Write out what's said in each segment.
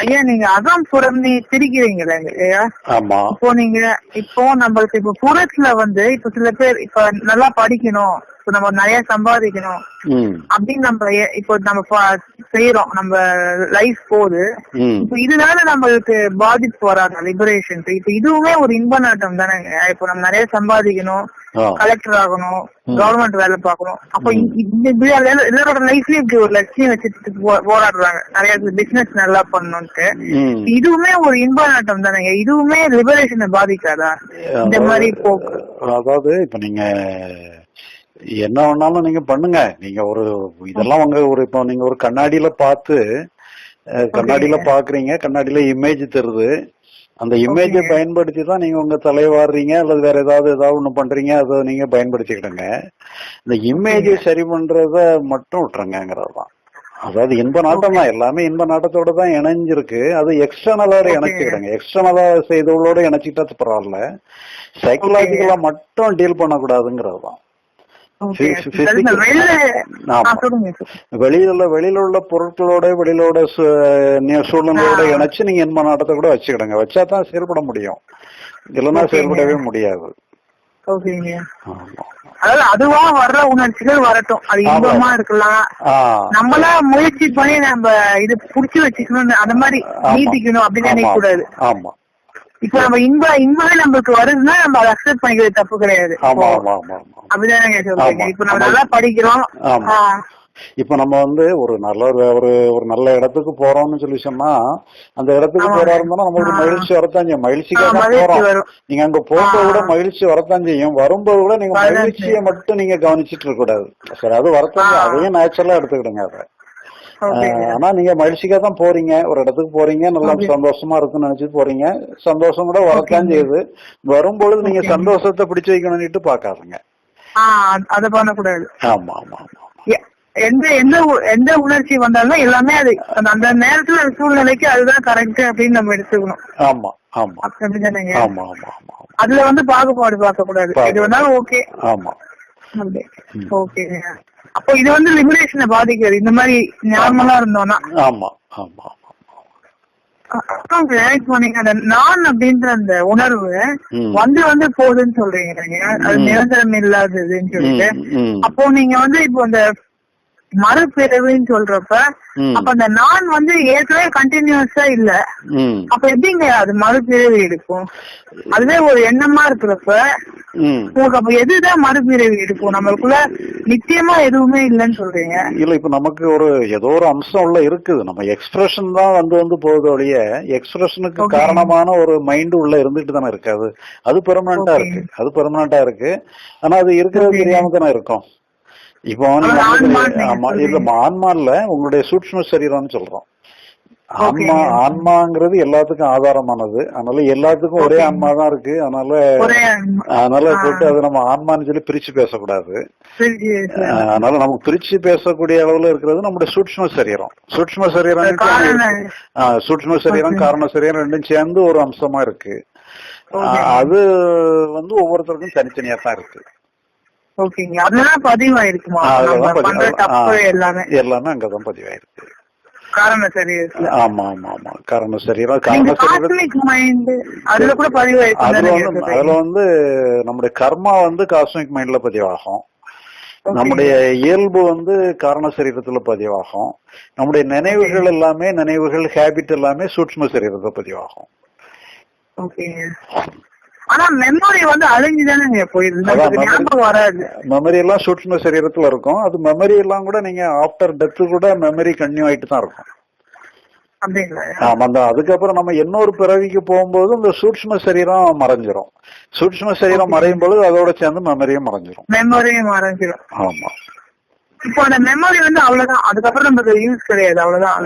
ஐயா நீங்க அகம் புறம்னி பிரிக்கிறீங்களா ஐயா. ஆமா. இப்போ நீங்க இப்போ நம்மளுக்கு இப்போ புறத்துல வந்து இப்போ சில பேர் இப்ப நல்லா படிக்கணும் இப்போ நம்ம நிறைய சம்பாதிக்கணும். அப்படின்னு நம்ம இப்போ நம்ம செய்யறோம் நம்ம லைஃப் போகுது இப்போ இதனால நம்மளுக்கு பாதிப்பு வராது லிபரேஷன் இப்போ இதுவுமே ஒரு இன்ப நாட்டம் தானேங்க இப்போ நம்ம நிறைய சம்பாதிக்கணும் கலெக்டர் ஆகணும் கவர்மெண்ட் வேலை பார்க்கணும். அப்போ எல்லாரோட லைஃப்லயும் இப்படி ஒரு லட்சியம் வச்சுட்டு போராடுறாங்க. நிறைய பிசினஸ் நல்லா பண்ணணும்ட்டு. இதுவுமே ஒரு இன்ப நாட்டம் தானேங்க. இதுவுமே லிபரேஷனை பாதிக்காதா? இந்த மாதிரி போக்கு. அதாவது இப்ப நீங்க என்ன வேணாலும் நீங்க பண்ணுங்க. நீங்க ஒரு இதெல்லாம் உங்க ஒரு இப்போ நீங்க ஒரு கண்ணாடியில பார்த்து அஹ், கண்ணாடியில பாக்குறீங்க. கண்ணாடியில இமேஜ் தருது. அந்த இமேஜை. பயன்படுத்தி தான் நீங்க உங்க தலையை வாடுறீங்க அல்லது வேற ஏதாவது ஏதாவது ஒண்ணு பண்றீங்க அதை நீங்க பயன்படுத்திக்கிடுங்க. இந்த இமேஜை சரி பண்றத மட்டும் விட்டுருங்கிறது தான் அதாவது இன்ப நாட்டம் தான் எல்லாமே இன்ப நாட்டத்தோட தான் இணைஞ்சிருக்கு. அது எக்ஸ்டர்னலோட. இணைச்சிக்கிடுங்க. எக்ஸ்டர்னலா செய்தவங்களோட இணைச்சிக்கிட்டா பரவாயில்ல. சைக்கலாஜிக்கலா மட்டும் டீல் பண்ணக்கூடாதுங்கிறது தான் வெளியில வெளியில உள்ள பொருட்களோட வெளியில சூழ்நிலையோட. இணைச்சு நீங்க இன்ப நாட்டத்தை கூட வச்சுக்கிடுங்க வச்சா தான் செயல்பட முடியும் இல்லைன்னா. செயல்படவே முடியாது. அதாவது அதுவா வர்ற உணர்ச்சிகள் வரட்டும் அது. இன்பமா இருக்கலாம். நம்மளா முயற்சி பண்ணி நம்ம இது புடிச்சு வச்சுக்கணும் அந்த மாதிரி. நீட்டிக்கணும் அப்படின்னு. நினைக்க கூடாது ஆமா இப்ப நம்ம இன்ப இன்பமே நம்மளுக்கு வருதுன்னா நம்ம அதை அக்செப்ட் பண்ணிக்கிறது தப்பு கிடையாது ஆமா ஆமா ஆமா ஆமா அப்படிதானே சொல்றீங்க. இப்ப நம்ம. நல்லா படிக்கிறோம் இப்ப நம்ம வந்து ஒரு நல்ல ஒரு ஒரு நல்ல இடத்துக்கு போறோம்னு சொல்லி சொன்னா அந்த இடத்துக்கு. போறா நமக்கு ஆ. மகிழ்ச்சி வரத்தான் செய்யும் மகிழ்ச்சிக்காக போறோம். நீங்க அங்க ஆ. கூட மகிழ்ச்சி வரத்தான் செய்யும் வரும்போது கூட நீங்க மகிழ்ச்சியை. மட்டும் நீங்க கவனிச்சிட்டு இருக்க கூடாது சரி அது. ஆ. அதையும் நேச்சுரலா எடுத்துக்கிடுங்க அதை ஆனா நீங்க மகிழ்ச்சிக்காக தான் போறீங்க. ஒரு இடத்துக்கு போறீங்க. நல்லா. சந்தோஷமா இருக்குன்னு நினைச்சிட்டு போறீங்க. சந்தோஷம் கூட வரத்தான். செய்யுது. வரும்பொழுது நீங்க. சந்தோஷத்தை பிடிச்சு வைக்கணும்னுட்டு பாக்காதுங்க அத பண்ணக்கூடாது. ஆமா ஆமா ஆமா எந்த எந்த எந்த உணர்ச்சி வந்தாலும் எல்லாமே அது அந்த- நேரத்துல சூழ்நிலைக்கு அதுதான் கரெக்ட் அப்படின்னு நம்ம எடுத்துக்கணும். ஆமா ஆமா. ஆமா ஆமா ஆமா அதுல வந்து பாகுபாடு பார்க்க கூடாது. இது வந்தாலும் ஓகே ஆமா. அப்போ இது வந்து லிபரேஷனை பாதிக்காது இந்த மாதிரி நார்மலா இருந்தோம்னா ஆமா ஆமா அந்த நான் அப்படின்ற அந்த உணர்வு. வந்து வந்து போகுதுன்னு சொல்றீங்க அது. நிரந்தரம் இல்லாததுன்னு சொல்லிட்டு. அப்போ நீங்க வந்து இப்போ இந்த மறுபிறவின்னு சொல்றப்ப. அப்ப அந்த நான் வந்து ஏற்கனவே கண்டினியூஸா இல்ல அப்ப எப்படிங்க அது மறுபிறவி எடுக்கும் அதுவே ஒரு எண்ணமா இருக்கிறப்ப. உங்களுக்கு அப்ப எதுதான் மறுபிறவி எடுக்கும் நம்மளுக்குள்ள நிச்சயமா எதுவுமே இல்லைன்னு சொல்றீங்க இல்ல இப்ப நமக்கு ஒரு ஏதோ ஒரு அம்சம் உள்ள இருக்குது நம்ம எக்ஸ்பிரஷன் தான் வந்து வந்து போகுது ஒழிய எக்ஸ்பிரஷனுக்கு. காரணமான ஒரு மைண்ட் உள்ள இருந்துட்டு தானே இருக்கு அது அது பெர்மனண்டா. இருக்கு அது பெர்மனண்டா இருக்கு ஆனா அது இருக்கிறது. தெரியாம தானே இருக்கும் இப்போ நீங்க அது வந்து- ஆன்மான்னு நீங்க ஆமா சொல்றீங்க. இல்ல ஆன்மா இல்ல உங்களுடைய சூட்சும சரீரம்னு சொல்றோம். ஆன்மா. ஆன்மாங்கிறது எல்லாத்துக்கும் ஆதாரமானது. அதனால எல்லாத்துக்கும் ஒரே. ஆன்மா தான் இருக்கு. அதனால அதனால. போட்டு அது நம்ம ஆன்மான்னு சொல்லி பிரிச்சு பேசக்கூடாது. அதனால நமக்கு பிரிச்சு பேசக்கூடிய அளவுல இருக்கிறது நம்முடைய சூட்சும சரீரம். சூட்சும சரீரம் சூட்சும சரீரம். காரண சரீரம் ரெண்டும் சேர்ந்து ஒரு அம்சமா இருக்கு. அது வந்து ஒவ்வொருத்தருக்கும் தனித்தனியா தான் இருக்கு. அதெல்லாம் பதிவாயிருக்குமா? எல்லாமே. எல்லாமே அங்கதான் பதிவாயிருக்கு. காரண சரீரத்துல. ஆமா ஆமா ஆமா. காரண சரீரம் நீங்க காரண சரீரம் காஸ்மிக் மைண்ட் அதுல கூட பதிவாயிருக்கு அதுல தானே வந்து சொல்றீங்க? அதுல வந்து நம்முடைய கர்மா வந்து காஸ்மிக் மைண்ட்ல பதிவாகும். நம்முடைய இயல்பு வந்து காரண சரீரத்துல பதிவாகும். நம்முடைய நினைவுகள் எல்லாமே நினைவுகள் ஹேபிட் எல்லாமே சூட்சும சரீரத்துல பதிவாகும். ஓகேங்க. ஆனா மெமரி வந்து memory- ஞாபகம் வராது. மெமரி எல்லாம் சூட்சும சரீரத்துல இருக்கும். அது மெமரி எல்லாம் கூட நீங்க ஆஃப்டர் டெத் கூட மெமரி கன்டினியூ ஆயிட்டு தான் இருக்கும். ஆமா அந்த அதுக்கப்புறம் நம்ம இன்னொரு பிறவிக்கு போகும்போது இந்த சூட்சும சரீரம் மறைஞ்சிரும். சூட்சும சரீரம் மறையும் பொழுது அதோட சேர்ந்து மெமரியும் மறைஞ்சிரும். மெமரியும் மறைஞ்சிடும் ஆமா. இப்போ அந்த மெமரி வந்து அவ்வளவுதான். அதுக்கப்புறம் நமக்கு யூஸ் கிடையாது. அவ்வளவுதான்.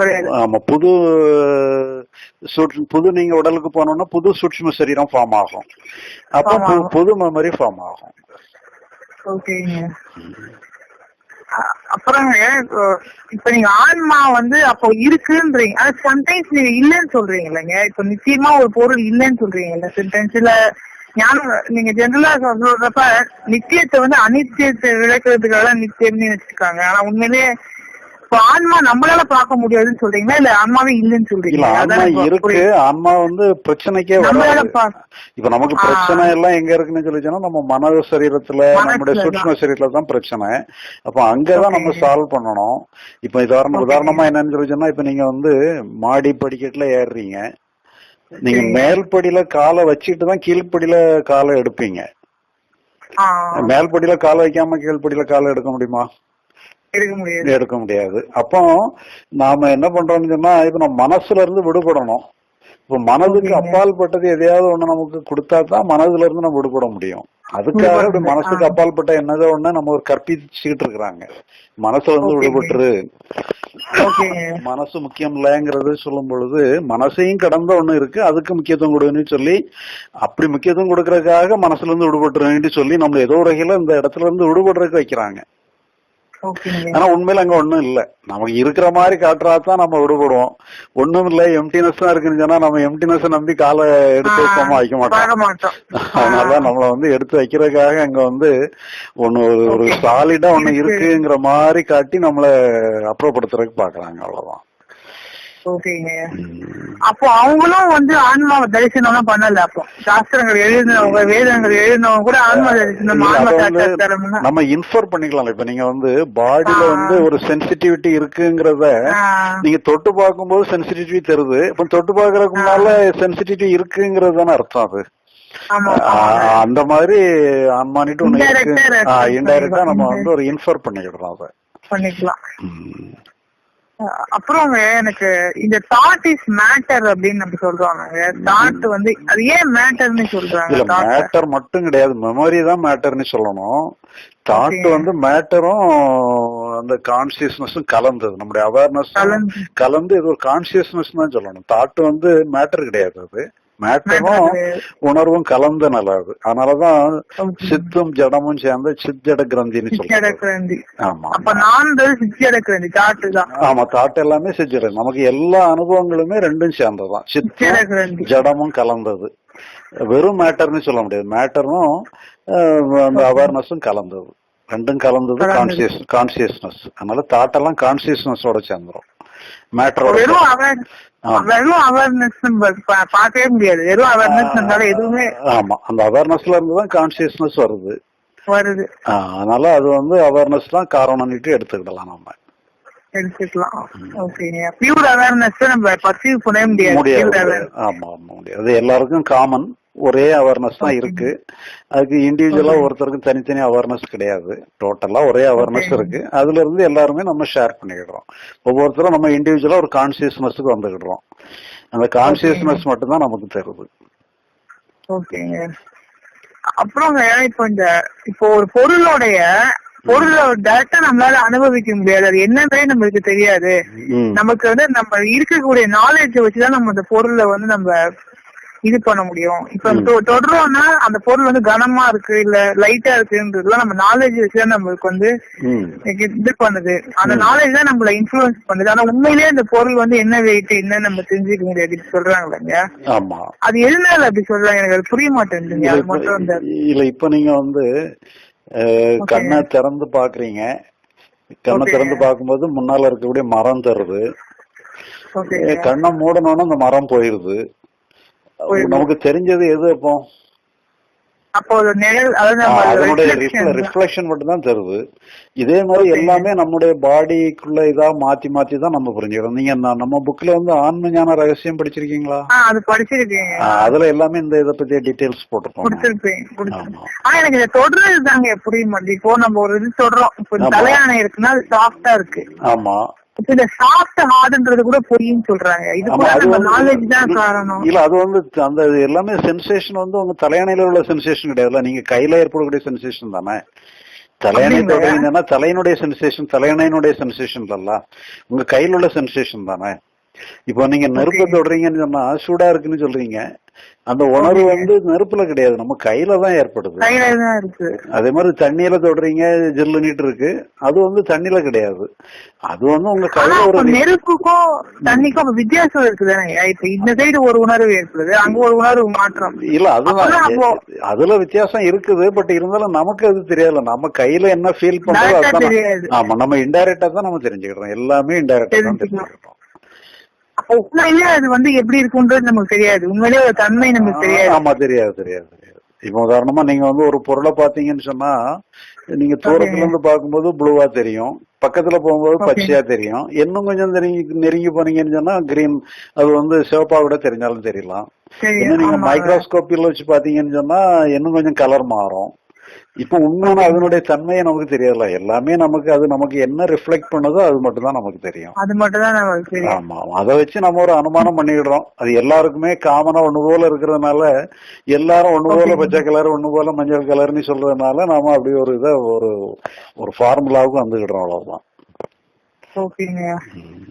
கிடையாது. ஆமா புது புது நீங்க உடலுக்கு போனோம்னா புது சூட்சும சரீரம் ஃபார்ம் ஆகும். அப்ப. புது மெமரி ஃபார்ம் ஆகும். ஓகேங்க. அப்புறங்க இப்போ நீங்க ஆன்மா வந்து அப்போ இருக்குன்றீங்க. ஆனா சம்டைம்ஸ் நீங்க இல்லைன்னு சொல்றீங்க இல்லைங்க. இப்ப நிச்சயமா ஒரு பொருள் இல்லைன்னு சொல்றீங்க இல்ல. சென்டென்ஸ்ல ஞானம் நீங்க ஜெனரலா சொல்றப்ப நித்தியத்தை வந்து அனித்தியத்தை விளக்குறதுக்காக நித்தியம்னு வச்சிருக்காங்க ஆனா உண்மையிலேயே இப்ப ஆன்மா நம்மளால பார்க்க முடியாதுன்னு சொல்றீங்களா இல்ல ஆன்மாவே இல்லைன்னு இல்ல சொல்றீங்களா ஆன்மா இருக்கு. ஆன்மா வந்து பிரச்சனைக்கே வராது இப்ப நமக்கு. பிரச்சனை எல்லாம் எங்க இருக்குன்னு சொல்லிச்சோன்னா நம்ம மன சரீரத்துல நம்முடைய. சூட்ச்ம சரீரத்துல தான் பிரச்சனை அப்ப அங்கதான் நம்ம. சால்வ் பண்ணணும் இப்ப உதாரணம். உதாரணமா என்னன்னு சொல்லிச்சோன்னா இப்ப நீங்க வந்து மாடி படிக்கட்டுல ஏறுறீங்க நீங்க. மேல்படியில காலை வச்சுட்டு தான் கீழ்ப்படியில காலை எடுப்பீங்க மேல்படியில காலை வைக்காம கீழ்ப்படியில காலை எடுக்க முடியுமா எடுக்க முடியாது அப்போ நாம என்ன பண்றோம்னு சொன்னா இப்ப நம்ம மனசுல இருந்து விடுபடணும் இப்ப மனதுக்கு. அப்பால் பட்டது எதையாவது ஒண்ணு நமக்கு கொடுத்தா தான் மனதுல இருந்து நம்ம விடுபட முடியும் அதுக்காக முடியும். மனசுக்கு. அப்பால் பட்ட என்னதோ ஒண்ணு நம்ம ஒரு கற்பிச்சுக்கிட்டு இருக்கிறாங்க மனசுல இருந்து. விடுபட்டுரு மனசு முக்கியம் இல்லைங்கிறது சொல்லும் பொழுது மனசையும் கடந்த ஒண்ணு இருக்கு அதுக்கு முக்கியத்துவம் கொடுன்னு சொல்லி அப்படி முக்கியத்துவம் கொடுக்கறதுக்காக மனசுல இருந்து விடுபட்டுறேன்னு சொல்லி நம்ம ஏதோ வகையில இந்த இடத்துல இருந்து விடுபடுறதுக்கு வைக்கிறாங்க. ஆனா உண்மையில அங்க ஒண்ணும் இல்ல. நமக்கு இருக்கிற மாதிரி காட்டுறாதான் நம்ம விடுபடுவோம். ஒண்ணும் இல்ல எம்டினஸ் தான் இருக்குன்னு சொன்னா நம்ம எம்டினஸ் நம்பி காலை எடுத்து வைக்காம வைக்க மாட்டோம். பார்க்க மாட்டோம். அதனால நம்மள வந்து எடுத்து வைக்கிறதுக்காக அங்க வந்து ஒண்ணு ஒரு. சாலிடா ஒண்ணு இருக்கு. இருக்குங்கிற மாதிரி காட்டி நம்மள அப்புறப்படுத்துறதுக்கு பாக்குறாங்க அவ்வளவுதான். ஓகேங்க. அப்போ அவங்களும் வந்து ஆன்மா தரிசனம் பண்ணல அப்போ. சாஸ்திரங்கள் எழுதினவங்க வேதங்கள் எழுதினவங்க கூட ஆன்மா தரிசனம் ஆன்மா நம்ம இன்ஃபர் பண்ணிக்கலாம் இப்ப நீங்க வந்து பாடியில. வந்து ஒரு சென்சிட்டிவிட்டி இருக்குங்கிறத நீங்க தொட்டு பார்க்கும்போது சென்சிட்டிவிட்டி தருது இப்ப தொட்டு பார்க்கறதுக்கு முன்னால சென்சிட்டிவிட்டி இருக்குங்கிறது தானே அர்த்தம் அது. அந்த மாதிரி ஆன்மானிட்டு ஒண்ணு இன்டைரக்டா நம்ம. வந்து ஒரு இன்ஃபர் பண்ணிக்கிடுறோம் அதை. பண்ணிக்கலாம். ம். அஹ் அப்புறங்க எனக்கு இந்த தாட் இஸ் மேட்டர் அப்படின்னு நம்ம சொல்றாங்க தாட் வந்து அது ஏன் மேட்டர்னு சொல்றாங்க? மேட்டர் மட்டும் கிடையாது மெமரி தான் மேட்டர்னு சொல்லணும் தாட். வந்து மேட்டரும் அந்த கான்சியஸ்னஸும் கலந்தது நம்முடைய அவேர்னஸ் கலந்து. கலந்து இது ஒரு கான்சியஸ்னஸ் தான் சொல்லணும் தாட் வந்து மேட்டர் கிடையாது அது மேட்டரும். உணர்வும் கலந்த நிலை அது. அதனாலதான். சித்தும் ஜடமும் சேர்ந்து சித்தட கிரந்தின்னு அடக்குறந்தி ஆமா. ஆமா தாட் எல்லாமே சித்திரம் நமக்கு எல்லா அனுபவங்களுமே ரெண்டும் சேர்ந்ததுதான். சித்தி சித்தம் ஜடமும் கலந்தது. வெறும் மேட்டர்னு சொல்ல முடியாது. மேட்டரும் அந்த அவேர்னஸும் கலந்தது. ரெண்டும் கலந்தது. கான்சியஸ் கான்சியஸ்னஸ் அதனால தாட் எல்லாம் கான்சியஸ்னஸோட சேர்ந்துரும் மேட்டரோட வெறும் அவேர்னஸ் பார்க்கவே முடியாது வெறும் அவேர்னஸ் எதுவுமே ஆமா அந்த அவேர்னஸ்ல இருந்து தான் கான்சியஸ்னஸ் வருது வருது அதனால அது வந்து அவேர்னஸ் தான் காரணம்னுட்டு எடுத்துக்கிடலாம் நம்ம எடுத்துக்கலாம் ஓகேங்க பியூர் அவேர்னஸ் நம்ம பர்சீவ் பண்ணவே முடியாது முடியாது. ஆமா ஆமா முடியாது அது எல்லாருக்கும் காமன் ஒரே அவேர்னஸ் தான் இருக்கு. அதுக்கு இண்டிவிஜுவலா ஒருத்தருக்கும் தனித்தனி அவேர்னஸ் கிடையாது. டோட்டலா ஒரே அவேர்னஸ். இருக்கு. அதுல இருந்து எல்லாருமே நம்ம ஷேர் பண்ணிக்கிடுறோம். ஒவ்வொருத்தரும் நம்ம இண்டிவிஜுவலா ஒரு கான்சியஸ்னஸ்க்கு வந்துக்கிடுறோம். அந்த கான்சியஸ்னஸ் மட்டும் தான் நமக்கு தருது ஓகேங்க அப்புறங்க இப்போ இந்த இப்போ ஒரு பொருளோடைய பொருளை டேரக்டா நம்மளால அனுபவிக்க முடியாது. அது என்னன்றே நம்மளுக்கு தெரியாது. நமக்கு வந்து நம்ம இருக்கக்கூடிய நாலேஜ் வச்சுதான் நம்ம அந்த பொருளை வந்து நம்ம இது பண்ண முடியும். இப்ப தொடரோம்னா அந்த பொருள் வந்து கனமா இருக்கு இல்ல லைட்டா இருக்குன்றதுலாம் நம்ம நாலேஜ் வச்சுதான் நம்மளுக்கு வந்து. இது பண்ணுது. அந்த நாலேஜ் தான் நம்மள இன்ஃபுளுன்ஸ் பண்ணுது. ஆனா உண்மையிலேயே அந்த பொருள் வந்து என்ன வெயிட் என்ன நம்ம தெரிஞ்சுக்க முடியாது ஆமா. அது எதனால அப்படி சொல்றாங்க? எனக்கு அது புரிய மாட்டேங்குதுங்க. அது மட்டும் அந்த இல்ல இப்ப நீங்க வந்து. கண்ணை திறந்து பாக்குறீங்க. கண்ணை. திறந்து பார்க்கும்போது முன்னால இருக்கக்கூடிய மரம் தருது. கண்ணை மூடணும்னா அந்த மரம் போயிருது. நமக்கு தெரிஞ்சது எது அப்போ? அப்போ. ரிஃப்ளெக்ஷன் மட்டும் தான் தருது. இதே மாதிரி. எல்லாமே நம்முடைய பாடிக்குள்ள இதா மாத்தி மாத்தி தான் நம்ம புரிஞ்சுக்கிறோம். நீங்க நம்ம புக்ல வந்து ஆன்ம ஞான ரகசியம் படிச்சிருக்கீங்களா? அதுல எல்லாமே இந்த இத பத்தி டீடைல்ஸ். ஆமா. ஆனா எனக்கு இதை தொடர்றது தாங்க மாட்டேங்குது இப்போ நம்ம ஒரு இது சொல்றோம். இப்போ இருக்குன்னா சாஃப்டா இருக்கு. ஆமா. இந்த சாஃப்ட் ஹார்ட்ன்றது கூட பொய்ன்னு சொல்றாங்க. இது கூட நம்ம நாலேஜ் தான் காரணம். இல்ல அது வந்து அந்த எல்லாமே சென்சேஷன் வந்து உங்க தலையணையில உள்ள சென்சேஷன் கிடையாதுல்ல. நீங்க கையில ஏற்படக்கூடிய சென்சேஷன் தானே. தலையணை? தொடங்கினா தலையனுடைய சென்சேஷன் தலையணையினுடைய சென்சேஷன் இல்லல்ல. உங்க கையில உள்ள சென்சேஷன் தானே. இப்போ நீங்க நெருப்பு. தொடுறீங்கன்னு சொன்னா சூடா இருக்குன்னு சொல்றீங்க. அந்த உணர்வு வந்து நெருப்புல கிடையாது. நம்ம கையில தான் ஏற்படுது. அதே மாதிரி தண்ணியில தொடுறீங்க ஜில்லு நீட்டு இருக்கு. அது வந்து தண்ணியில கிடையாது. அது வந்து உங்க கையில ஒரு நெருப்புக்கும் தண்ணிக்கும் வித்தியாசம் இருக்குதானே? இப்ப இந்த சைடு ஒரு உணர்வு ஏற்படுது அங்க ஒரு உணர்வு மாற்றம். இல்ல அதுதான். அதுல வித்தியாசம் இருக்குது பட் இருந்தாலும் நமக்கு அது தெரியல நம்ம கையில என்ன ஃபீல் பண்றோம் தெரியாது. ஆமா நம்ம இன்டைரக்டா தான் நம்ம தெரிஞ்சுக்கிறோம். எல்லாமே இன்டைரக்டா தான் தெரிஞ்சுக்கிறோம். உண்மையிலே அது வந்து எப்படி இருக்குன்றது நமக்கு தெரியாது. உண்மையிலே ஒரு தன்மை நமக்கு தெரியாது. ஆமா தெரியாது தெரியாது தெரியாது. இப்ப உதாரணமா நீங்க வந்து ஒரு பொருளை பாத்தீங்கன்னு சொன்னா நீங்க தூரத்துல இருந்து பார்க்கும்போது ப்ளூவா தெரியும். பக்கத்துல போகும்போது. பச்சையா தெரியும். இன்னும் கொஞ்சம் நெருங்கி நெருங்கி போனீங்கன்னு சொன்னா கிரீன் அது வந்து சிவப்பா கூட தெரிஞ்சாலும் தெரியலாம். இன்னும் நீங்க. மைக்ரோஸ்கோப்பில் வச்சு பாத்தீங்கன்னு சொன்னா இன்னும் கொஞ்சம் கலர் மாறும். இப்ப உண்மையான அதனுடைய தன்மையை நமக்கு தெரியல எல்லாமே நமக்கு அது நமக்கு என்ன ரிஃப்ளெக்ட் பண்ணுதோ அது மட்டும் தான் நமக்கு தெரியும். அது மட்டும் தான் நமக்கு தெரியும். ஆமா. அதை வச்சு நம்ம ஒரு அனுமானம் பண்ணிடுறோம் அது எல்லாருக்குமே காமனா ஒண்ணு போல இருக்கிறதுனால எல்லாரும் ஒண்ணு போல. பச்சை கலர் ஒண்ணு போல மஞ்சள் கலர்னு சொல்றதுனால நாம அப்படி ஒரு இதை ஒரு ஒரு ஃபார்முலாவுக்கு வந்துகிடுறோம் அவ்வளவுதான். ஓகேங்க